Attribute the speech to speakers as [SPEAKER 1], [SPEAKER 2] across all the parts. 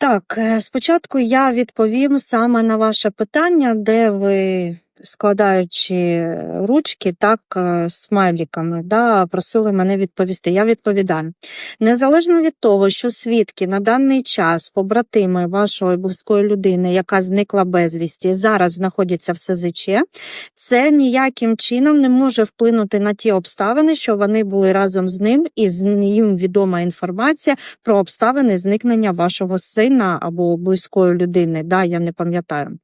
[SPEAKER 1] Так, е, спочатку я відповім саме на ваше питання, де ви, складаючи ручки, так, е, смайліками, да, просили мене відповісти. Я відповідаю. Незалежно від того, що свідки на даний час, побратими вашої близької людини, яка зникла безвісті, зараз знаходяться в СЗЧ, це ніяким чином не може вплинути на ті обставини, що вони були разом з ним, і з їм відома інформація про обставини зникнення вашого сина або близької людини. Да, я не пам'ятаю.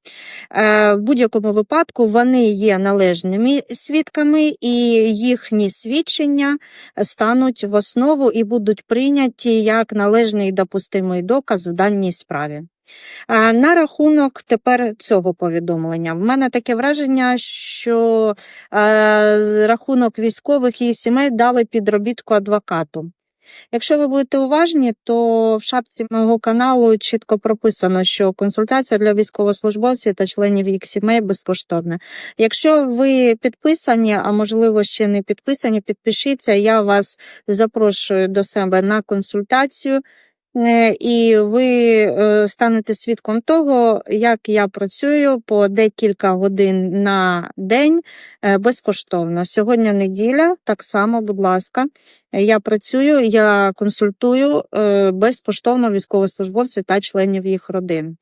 [SPEAKER 1] Е, в будь-якому випадку вони є належними свідками, і їхні свідчення стануть в основу і будуть прийняті як належний допустимий доказ в даній справі. На рахунок тепер цього повідомлення. В мене таке враження, що рахунок військових і сімей дали підробітку адвокату. Якщо ви будете уважні, то в шапці мого каналу чітко прописано, що консультація для військовослужбовців та членів їх сімей безкоштовна. Якщо ви підписані, а можливо ще не підписані, підпишіться. Я вас запрошую до себе на консультацію. Е, І ви е, станете свідком того, як я працюю по декілька годин на день е, безкоштовно. Сьогодні неділя, так само, будь ласка, я працюю, я консультую безкоштовно військовослужбовців та членів їх родин.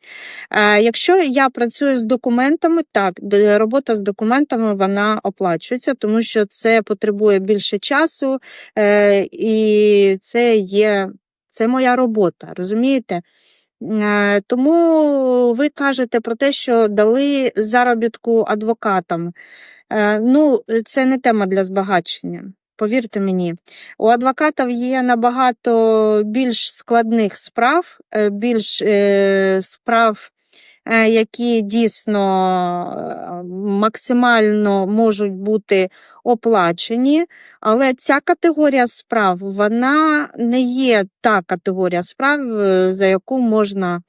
[SPEAKER 1] Якщо я працюю з документами, так, робота з документами вона оплачується, тому що це потребує більше часу, і це є це моя робота, розумієте? Е, Тому ви кажете про те, що дали заробітку адвокатам. Е, Ну, це не тема для збагачення. Повірте мені, у адвокатів є набагато більш складних справ, е, більш справ, які дійсно е, максимально можуть бути оплачені. Але ця категорія справ вона не є та категорія справ, е, за яку можна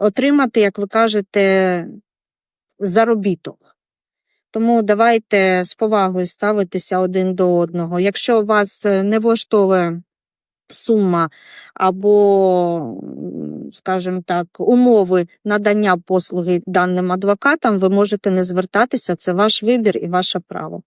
[SPEAKER 1] отримати, як ви кажете, заробіток. Тому давайте з повагою ставитися один до одного. Якщо вас е, не влаштовує сума або, скажімо так, умови надання послуги даним адвокатам, ви можете не звертатися. Це ваш вибір і ваше право.